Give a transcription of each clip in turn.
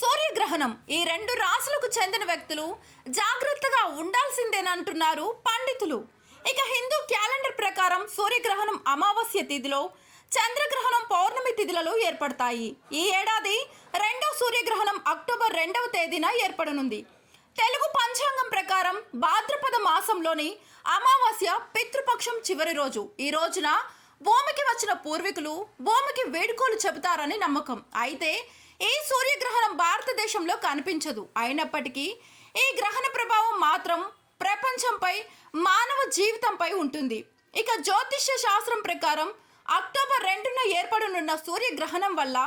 సూర్యగ్రహణం. ఈ రెండు రాశులకు చెందిన వ్యక్తులు జాగ్రత్తగా ఉండాల్సిందేనంటున్నారు పండితులు. ఇక హిందూ క్యాలెండర్ ప్రకారం సూర్యగ్రహణం అమావాస్య తిథిలో చంద్రగ్రహణం పౌర్ణమి తిథులలో ఏర్పడతాయి. ఈ ఏడాది రెండో సూర్యగ్రహణం అక్టోబర్ రెండవ తేదీన ఏర్పడనుంది. తెలుగు పంచాంగం ప్రకారం భాద్రపద మాసంలోని అమావాస్య పితృపక్షం చివరి రోజు. ఈ రోజున భూమికి వచ్చిన పూర్వీకులు భూమికి వేడుకోలు చెబుతారని నమ్మకం. అయితే ఈ సూర్యగ్రహణం భారతదేశంలో కనిపించదు. అయినప్పటికీ ఈ గ్రహణ ప్రభావం మాత్రం ప్రపంచంపై మానవ జీవితంపై ఉంటుంది. ఇక జ్యోతిష్య శాస్త్రం ప్రకారం అక్టోబర్ రెండున ఏర్పడనున్న సూర్యగ్రహణం వల్ల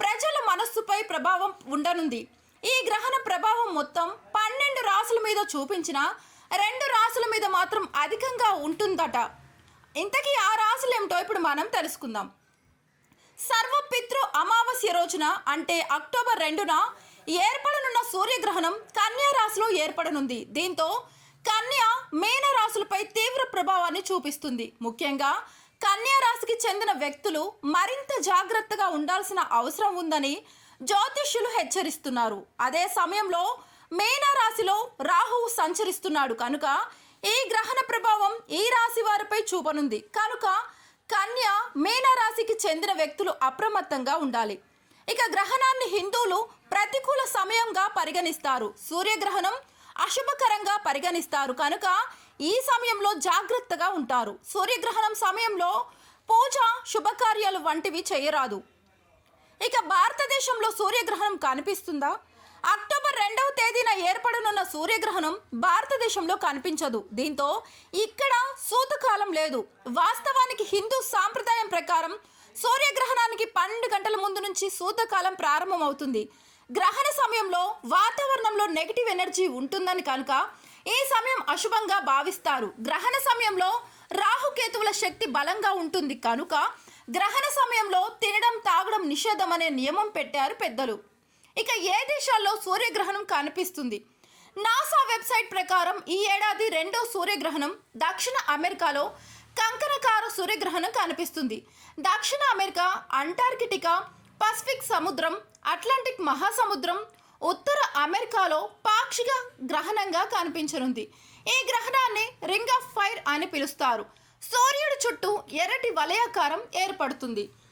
ప్రజల మనస్సుపై ప్రభావం ఉండనుంది. ఈ గ్రహణ ప్రభావం మొత్తం పన్నెండు రాసుల మీద చూపించిన రెండు రాసుల మీద మాత్రం అధికంగా ఉంటుందట. ఇంతకీ ఆ రాసులు ఏమిటో ఇప్పుడు మనం తెలుసుకుందాం. సర్వపితృ అమావాస్య రోజున అంటే అక్టోబర్ రెండున ఏర్పడనున్న సూర్యగ్రహణం కన్యా రాశిలో ఏర్పడనుంది. దీంతో కన్య మీన రాశులపై తీవ్ర ప్రభావాన్ని చూపిస్తుంది. ముఖ్యంగా కన్యా రాశికి చెందిన వ్యక్తులు మరింత జాగ్రత్తగా ఉండాల్సిన అవసరం ఉందని జ్యోతిష్యులు హెచ్చరిస్తున్నారు. అదే సమయంలో మీన రాశిలో రాహువు సంచరిస్తున్నాడు. కనుక ఈ గ్రహణ ప్రభావం ఈ రాశి వారిపై చూపనుంది. కనుక కన్య మీన రాశికి చెందిన వ్యక్తులు అప్రమత్తంగా ఉండాలి. ఇక గ్రహణాన్ని హిందువులు ప్రతికూల సమయంగా పరిగణిస్తారు. సూర్యగ్రహణం అశుభకరంగా పరిగణిస్తారు. కనుక ఈ సమయంలో జాగ్రత్తగా ఉంటారు. సూర్యగ్రహణం సమయంలో పూజ శుభకార్యాలు వంటివి చేయరాదు. ఇక భారతదేశంలో సూర్యగ్రహణం కనిపిస్తుందా? అక్టోబర్ ఏర్పడనున్న సూర్యగ్రహణం భారతదేశంలో కనిపించదు. దీంతో ఇక్కడ సూతకాలం లేదు. వాస్తవానికి హిందూ సాంప్రదాయం ప్రకారం సూర్యగ్రహణానికి పన్నెండు గంటల ముందు నుంచి సూతకాలం ప్రారంభమవుతుంది. గ్రహణ సమయంలో వాతావరణంలో నెగిటివ్ ఎనర్జీ ఉంటుందని కనుక ఈ సమయం అశుభంగా భావిస్తారు. గ్రహణ సమయంలో రాహుకేతువుల శక్తి బలంగా ఉంటుంది. కనుక గ్రహణ సమయంలో తినడం తాగడం నిషేధం అనే నియమం పెట్టారు పెద్దలు. ఇక ఏ దేశాల్లో సూర్యగ్రహణం కనిపిస్తుంది? నాసా వెబ్సైట్ ప్రకారం ఈ ఏడాది రెండో సూర్యగ్రహణం దక్షిణ అమెరికాలో కంకరకార సూర్యగ్రహణం కనిపిస్తుంది. దక్షిణ అమెరికా అంటార్కిటికా పసిఫిక్ సముద్రం అట్లాంటిక్ మహాసముద్రం ఉత్తర అమెరికాలో పాక్షిక గ్రహణంగా కనిపించనుంది. ఈ గ్రహణాన్ని రింగ్ ఆఫ్ ఫైర్ అని పిలుస్తారు. సూర్యుడి చుట్టూ ఎర్రటి వలయాకారం ఏర్పడుతుంది.